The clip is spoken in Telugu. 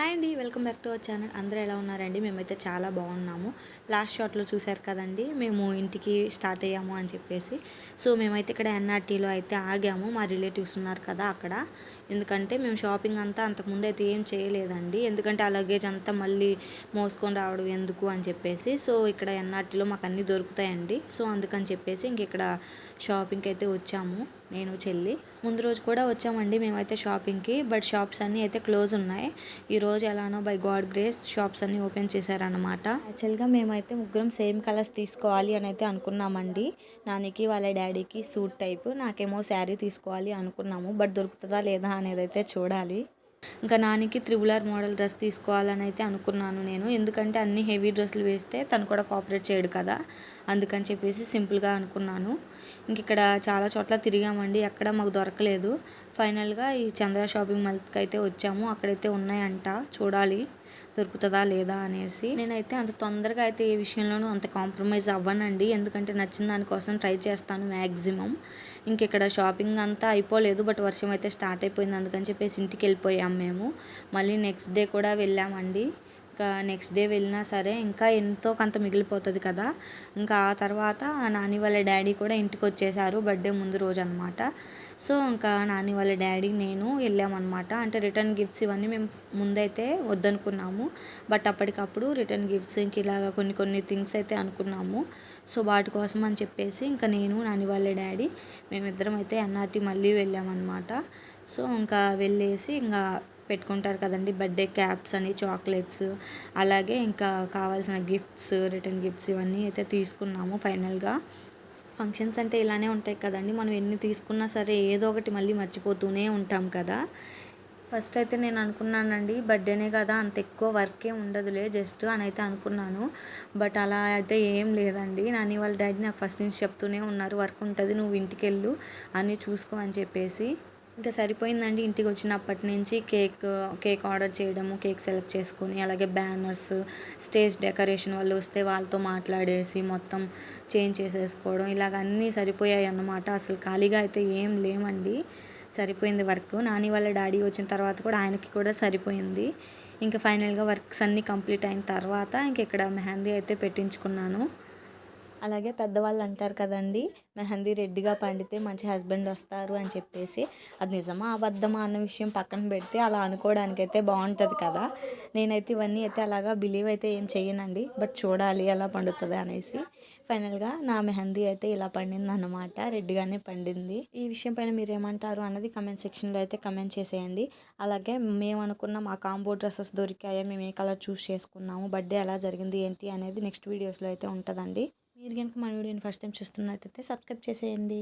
హాయ్ అండి welcome back to our channel. అందరూ ఎలా ఉన్నారండి? మేమైతే చాలా బాగున్నాము. లాస్ట్ షాట్లో చూశారు కదండి మేము ఇంటికి స్టార్ట్ అయ్యాము అని చెప్పేసి. సో మేమైతే ఇక్కడ ఎన్ఆర్టీలో అయితే ఆగాము. మా రిలేటివ్స్ ఉన్నారు కదా అక్కడ. ఎందుకంటే మేము షాపింగ్ అంతా అంతకుముందు అయితే ఏం చేయలేదండి. ఎందుకంటే ఆ లగేజ్ అంతా మళ్ళీ మోసుకొని రావడం ఎందుకు అని చెప్పేసి. సో ఇక్కడ ఎన్ఆర్టీలో మాకు అన్నీ దొరుకుతాయండి. సో అందుకని చెప్పేసి ఇంక ఇక్కడ షాపింగ్కి అయితే వచ్చాము నేను చెల్లి. ముందు రోజు కూడా వచ్చామండి మేమైతే షాపింగ్కి బట్ షాప్స్ అన్నీ అయితే క్లోజ్ ఉన్నాయి. ఈ రోజు ఎలానో బై గాడ్ గ్రేస్ షాప్స్ అన్నీ ఓపెన్ చేశారనమాట యాక్చువల్గా మేమైతే ముగ్గురం సేమ్ కలర్స్ తీసుకోవాలి అని అయితే అనుకున్నామండి. నానికి వాళ్ళ డాడీకి సూట్ టైప్ నాకేమో శారీ తీసుకోవాలి అనుకున్నాము. బట్ దొరుకుతుందా లేదా అనేది అయితే చూడాలి. ఇంకా నానికి త్రిబులర్ మోడల్ డ్రెస్ తీసుకోవాలని అయితే అనుకున్నాను నేను. ఎందుకంటే అన్ని హెవీ డ్రెస్సులు వేస్తే తను కూడా కోఆపరేట్ చేయడు కదా. అందుకని చెప్పేసి సింపుల్గా అనుకున్నాను. ఇంక ఇక్కడ చాలా చోట్ల తిరిగామండి. ఎక్కడ మాకు దొరకలేదు. ఫైనల్గా ఈ చంద్ర షాపింగ్ మాల్కి అయితే వచ్చాము. అక్కడైతే ఉన్నాయంట. చూడాలి. దొరుకుతుందా లేదా అనేసి. నేనైతే అంత తొందరగా అయితే ఏ విషయంలోనూ అంత కాంప్రమైజ్ అవ్వనండి. ఎందుకంటే నచ్చిన దానికోసం ట్రై చేస్తాను మ్యాక్సిమం ఇంక ఇక్కడ షాపింగ్ అంతా అయిపోలేదు బట్ వర్షం అయితే స్టార్ట్ అయిపోయింది. అందుకని చెప్పేసి ఇంటికి వెళ్ళిపోయాం మేము. మళ్ళీ నెక్స్ట్ డే కూడా వెళ్ళామండి. ఇంకా నెక్స్ట్ డే వెళ్ళినా సరే ఇంకా ఎంతో కొంత మిగిలిపోతుంది కదా. ఇంకా ఆ తర్వాత నాని వాళ్ళ డాడీ కూడా ఇంటికి వచ్చేసారు బర్త్డే ముందు రోజు అనమాట సో ఇంకా నాని వాళ్ళ డాడీ నేను వెళ్ళామన్నమాట. అంటే రిటర్న్ గిఫ్ట్స్ ఇవన్నీ మేము ముందైతే వద్దనుకున్నాము. బట్ అప్పటికప్పుడు రిటర్న్ గిఫ్ట్స్ ఇంక ఇలాగ కొన్ని కొన్ని థింగ్స్ అయితే అనుకున్నాము. సో వాటి కోసం అని చెప్పేసి ఇంకా నేను నాని వాళ్ళ డాడీ మేమిద్దరం అయితే ఎన్ఆర్టీ మళ్ళీ వెళ్ళామన్నమాట. సో ఇంకా వెళ్ళేసి ఇంకా పెట్టుకుంటారు కదండి. బర్త్డే క్యాప్స్ అని చాక్లెట్స్. అలాగే ఇంకా కావాల్సిన గిఫ్ట్స్ రిటర్న్ గిఫ్ట్స్ ఇవన్నీ అయితే తీసుకున్నాము ఫైనల్గా. ఫంక్షన్స్ అంటే ఇలానే ఉంటాయి కదండి. మనం ఎన్ని తీసుకున్నా సరే ఏదో ఒకటి మళ్ళీ మర్చిపోతూనే ఉంటాం కదా. ఫస్ట్ అయితే నేను అనుకున్నానండి బర్త్డేనే కదా అంత ఎక్కువ వర్కే ఉండదులే జస్ట్ అని అయితే అనుకున్నాను. బట్ అలా అయితే ఏం లేదండి. నాని వాళ్ళ డాడీ నాకు ఫస్ట్ నుంచి చెప్తూనే ఉన్నారు వర్క్ ఉంటుంది నువ్వు ఇంటికి వెళ్ళు అన్నీ చూసుకో అని చెప్పేసి. ఇంకా సరిపోయిందండి ఇంటికి వచ్చినప్పటి నుంచి కేక్ కేక్ ఆర్డర్ చేయడము కేక్ సెలెక్ట్ చేసుకొని అలాగే బ్యానర్స్ స్టేజ్ డెకరేషన్ వాళ్ళు వస్తే వాళ్ళతో మాట్లాడేసి మొత్తం చేంజ్ చేసేసుకోవడం ఇలాగ అన్నీ సరిపోయాయి అన్నమాట అసలు ఖాళీగా అయితే ఏం లేమండి సరిపోయింది వర్క్. నాని వాళ్ళ డాడీ వచ్చిన తర్వాత కూడా ఆయనకి కూడా సరిపోయింది. ఇంకా ఫైనల్గా వర్క్స్ అన్నీ కంప్లీట్ అయిన తర్వాత ఇంక ఇక్కడ మెహందీ అయితే పెట్టించుకున్నాను. అలాగే పెద్దవాళ్ళు అంటారు కదండి మెహందీ రెడ్డిగా పండితే మంచి హస్బెండ్ వస్తారు అని చెప్పేసి. అది నిజమా అబద్ధమా అన్న విషయం పక్కన పెడితే అలా అనుకోవడానికి అయితే బాగుంటుంది కదా. నేనైతే ఇవన్నీ అయితే అలాగా బిలీవ్ అయితే ఏం చేయనండి బట్ చూడాలి ఎలా పండుతుంది అనేసి. ఫైనల్గా నా మెహందీ అయితే ఇలా పండింది అన్నమాట రెడ్డిగానే పండింది. ఈ విషయం పైన మీరు ఏమంటారు అన్నది కమెంట్ సెక్షన్లో అయితే కమెంట్ చేసేయండి. అలాగే మేము అనుకున్న మా కాంబో డ్రెస్సెస్ దొరికాయా మేము ఏ కలర్ చూస్ చేసుకున్నాము బర్త్డే ఎలా జరిగింది ఏంటి అనేది నెక్స్ట్ వీడియోస్లో అయితే ఉంటుందండి. మీరు కనుక మన వీడియోని ఫస్ట్ టైం చూస్తున్నట్టయితే సబ్స్క్రైబ్ చేసేయండి.